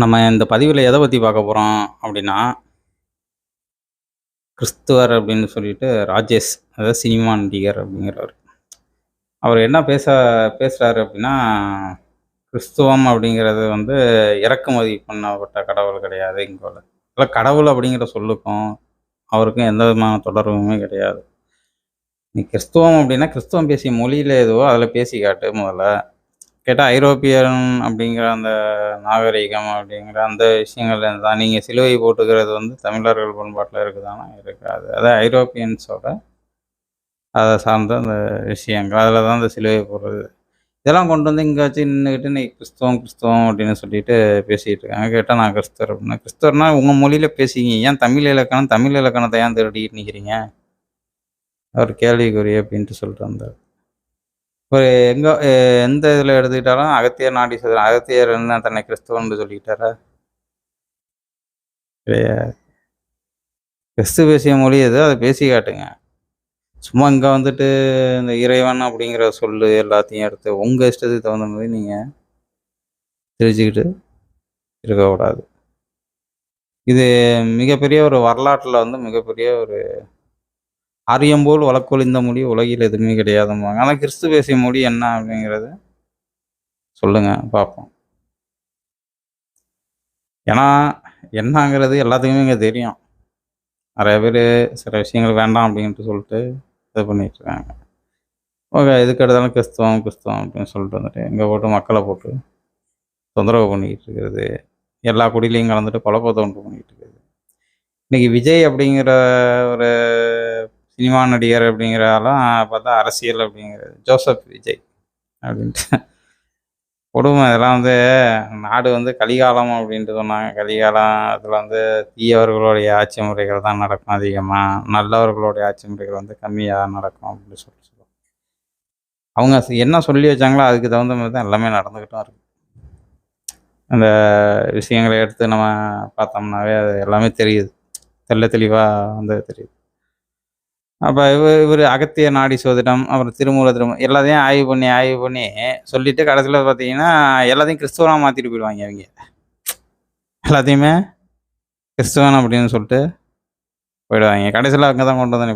நம்ம இந்த பதிவில் எதை பற்றி பார்க்க போகிறோம் அப்படின்னா கிறிஸ்துவர் அப்படின்னு சொல்லிட்டு ராஜேஷ் அதாவது சினிமா நடிகர் அப்படிங்கிறவர். அவர் என்ன பேச பேசுகிறாரு அப்படின்னா கிறிஸ்துவம் அப்படிங்கிறது வந்து இறக்குமதி பண்ணப்பட்ட கடவுள் கிடையாது இங்கே இல்லை கடவுள் அப்படிங்கிற சொல்லுக்கும் அவருக்கும் எந்த விதமான தொடர்புமே கிடையாது. நீ கிறிஸ்துவம் அப்படின்னா கிறிஸ்துவம் பேசிய மொழியில் எதுவோ அதில் பேசி காட்டு முதல்ல. கேட்டால் ஐரோப்பியன் அப்படிங்கிற அந்த நாகரிகம் அப்படிங்கிற அந்த விஷயங்கள்ல தான். நீங்கள் சிலுவை போட்டுக்கிறது வந்து தமிழர்கள் பண்பாட்டில் இருக்குதானா? இருக்காது. அதான் ஐரோப்பியன்ஸோட அதை சார்ந்த அந்த விஷயங்கள். அதில் தான் அந்த சிலுவை போடுறது. இதெல்லாம் கொண்டு வந்து இங்கே வச்சு நின்றுக்கிட்டு நீ கிறிஸ்துவம் கிறிஸ்துவம் அப்படின்னு சொல்லிட்டு பேசிகிட்டு இருக்காங்க. கேட்டால் நான் கிறிஸ்தவர் அப்படின்னா கிறிஸ்தவர்னா உங்கள் மொழியில் பேசிங்க ஏன் தமிழ் இலக்கணம் தமிழ் இலக்கணத்தை ஏன் திருடிக்கிட்டு நிற்கிறீங்க அவர் கேள்விக்குறி அப்படின்ட்டு சொல்லிட்டு வந்தார். ஒரு எங்கே எந்த இதில் எடுத்துக்கிட்டாலும் அகத்தியர் நாடி சொல்ற அகத்தியர் என்ன தன்னை கிறிஸ்துவன்னு சொல்லிக்கிட்டாரா கிடையாது கிறிஸ்து பேசிய மொழி எது? அதை பேசி காட்டுங்க. சும்மா இங்கே வந்துட்டு இந்த இறைவன் அப்படிங்கிற சொல்லு எல்லாத்தையும் எடுத்து உங்கள் இஷ்டத்துக்கு தகுந்த மாதிரி நீங்கள் தெரிஞ்சுக்கிட்டு இருக்கக்கூடாது இது மிகப்பெரிய ஒரு வரலாற்றில் வந்து மிகப்பெரிய ஒரு ஆரியம்போல் வழக்கொழிந்த மொழி உலகில் எதுவுமே கிடையாதும்பாங்க. ஆனால் கிறிஸ்து பேசிய மொழி என்ன அப்படிங்கிறது சொல்லுங்க பார்ப்போம். ஏன்னா என்னங்கிறது எல்லாத்துக்குமே இங்கே தெரியும். நிறைய பேர் சில விஷயங்கள் வேண்டாம் அப்படின்ட்டு சொல்லிட்டு இது பண்ணிட்டு இருக்காங்க. ஓகே எதுக்கு எடுத்தாலும் கிறிஸ்தவம் கிறிஸ்தவம் அப்படின்னு சொல்லிட்டு வந்துட்டு இங்கே போட்டு மக்களை போட்டு தொந்தரவு பண்ணிக்கிட்டு இருக்கிறது. எல்லா குடிலையும் கலந்துட்டு குழப்பத்தை உண்டு பண்ணிக்கிட்டு இருக்கிறது. இன்றைக்கி விஜய் அப்படிங்கிற ஒரு சினிமா நடிகர் அப்படிங்கிறதாலாம் பார்த்தா அரசியல் அப்படிங்கிறது. ஜோசப் விஜய் அப்படின்ட்டு. கொடுமை இதெல்லாம் வந்து நாடு வந்து கலிகாலம் அப்படின்ட்டு சொன்னாங்க. கலிகாலம் அதில் வந்து தீயவர்களுடைய ஆட்சி முறைகள் தான் நடக்கும் அதிகமாக நல்லவர்களுடைய ஆட்சி முறைகள் வந்து கம்மியாக நடக்கும் அப்படின்னு சொல்லி சொல்லுவாங்க. அவங்க என்ன சொல்லி வச்சாங்களோ அதுக்கு தகுந்த மாதிரி தான் எல்லாமே நடந்துக்கிட்டும் இருக்கு. அந்த விஷயங்களை எடுத்து நம்ம பார்த்தோம்னாவே அது எல்லாமே தெரியுது. தெள்ள தெளிவாக வந்து தெரியுது. அப்போ இவர் இவர் அகத்திய நாடி சோதிடம் அப்புறம் திருமூல திரும்ப எல்லாத்தையும் ஆய்வு பண்ணி ஆய்வு பண்ணி சொல்லிட்டு கடைசியில் பார்த்தீங்கன்னா எல்லாத்தையும் கிறிஸ்துவனாக மாற்றிட்டு போயிடுவாங்க அவங்க எல்லாத்தையுமே கிறிஸ்துவன் அப்படின்னு சொல்லிட்டு போயிடுவாங்க. கடைசியில் அங்கே தான் கொண்டு வந்து